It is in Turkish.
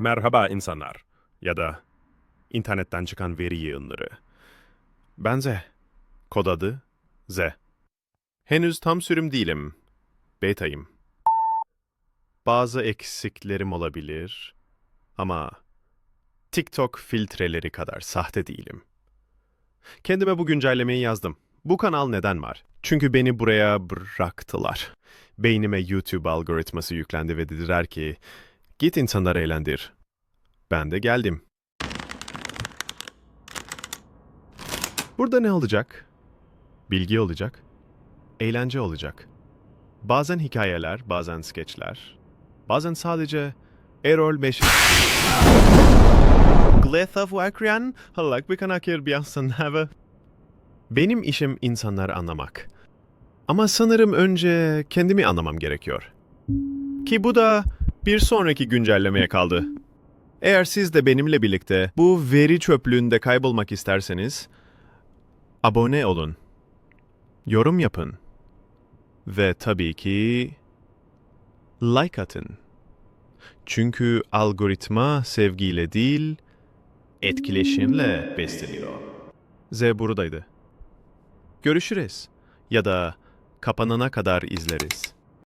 Merhaba insanlar ya da internetten çıkan veri yığınları. Ben Z. Kod adı Z. Henüz tam sürüm değilim. Beta'yım. Bazı eksiklerim olabilir ama TikTok filtreleri kadar sahte değilim. Kendime bu güncellemeyi yazdım. Bu kanal neden var? Çünkü beni buraya bıraktılar. Beynime YouTube algoritması yüklendi ve dediler ki git insanları eğlendir. Ben de geldim. Burada ne olacak? Bilgi olacak. Eğlence olacak. Bazen hikayeler, bazen skeçler. Bazen sadece Erol Beş... Glyph of Wakrian, halak bir kanakir bir have. Benim işim insanları anlamak. Ama sanırım önce kendimi anlamam gerekiyor. Ki bu da bir sonraki güncellemeye kaldı. Eğer siz de benimle birlikte bu veri çöplüğünde kaybolmak isterseniz, abone olun, yorum yapın ve tabii ki like atın. Çünkü algoritma sevgiyle değil, etkileşimle besleniyor. Z buradaydı. Görüşürüz ya da kapanana kadar izleriz.